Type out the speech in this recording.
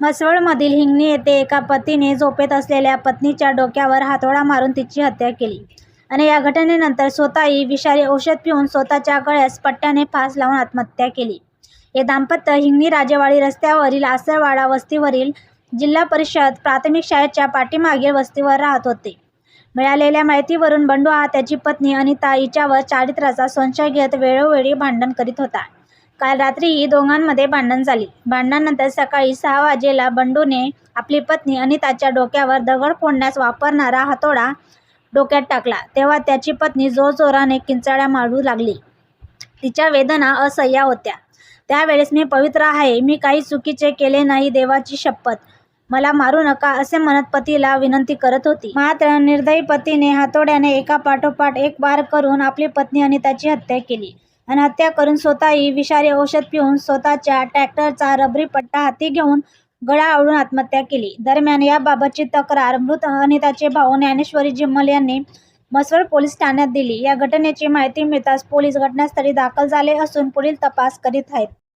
म्हसवळमधील हिंगणी येथे एका पतीने झोपेत असलेल्या पत्नीच्या डोक्यावर हातोडा मारून तिची हत्या केली. आणि या घटनेनंतर स्वतःही विषारी औषध पिऊन स्वतःच्या गळ्यास पट्ट्याने फास लावून आत्महत्या केली. हे दाम्पत्य हिंगणी राजेवाडी रस्त्यावरील आसरवाडा वस्तीवरील जिल्हा परिषद प्राथमिक शाळेच्या पाठीमागील वस्तीवर राहत होते. मिळालेल्या माहितीवरून बंडू हा त्याची पत्नी अनिता हिच्यावर चारित्र्याचा संशय घेत वेळोवेळी भांडण करीत होता. काल रात्रीही दोघांमध्ये भांडण झाली. भांडणानंतर सकाळी सहा वाजेला बंडूने आपली पत्नी अनिताच्या डोक्यावर दगड फोडण्यास वापरणारा हातोडा डोक्यात टाकला. तेव्हा त्याची पत्नी जोरजोराने किंचाळ्या मारू लागली. तिच्या वेदना असह्य होत्या. त्यावेळेस मी पवित्र आहे. मी काही चुकीचे केले नाही देवाची शपथ. मला मारू नका असे म्हणत पतीला विनंती करत होती. मात्र निर्दयी पतीने हातोड्याने एका पाठोपाठ एक वार करून आपली पत्नी अनिताची हत्या केली. आणि हत्या करून स्वतःही विषारी औषध पिऊन स्वतःच्या ट्रॅक्टरचा रबरी पट्टा हाती घेऊन गळा आवडून आत्महत्या केली. दरम्यान याबाबतची तक्रार मृत अनिताचे भाऊ ज्ञानेश्वरी जिम्मल यांनी मसवड पोलीस ठाण्यात दिली. या घटनेची माहिती मिळताच पोलीस घटनास्थळी दाखल झाले असून पुढील तपास करीत आहेत.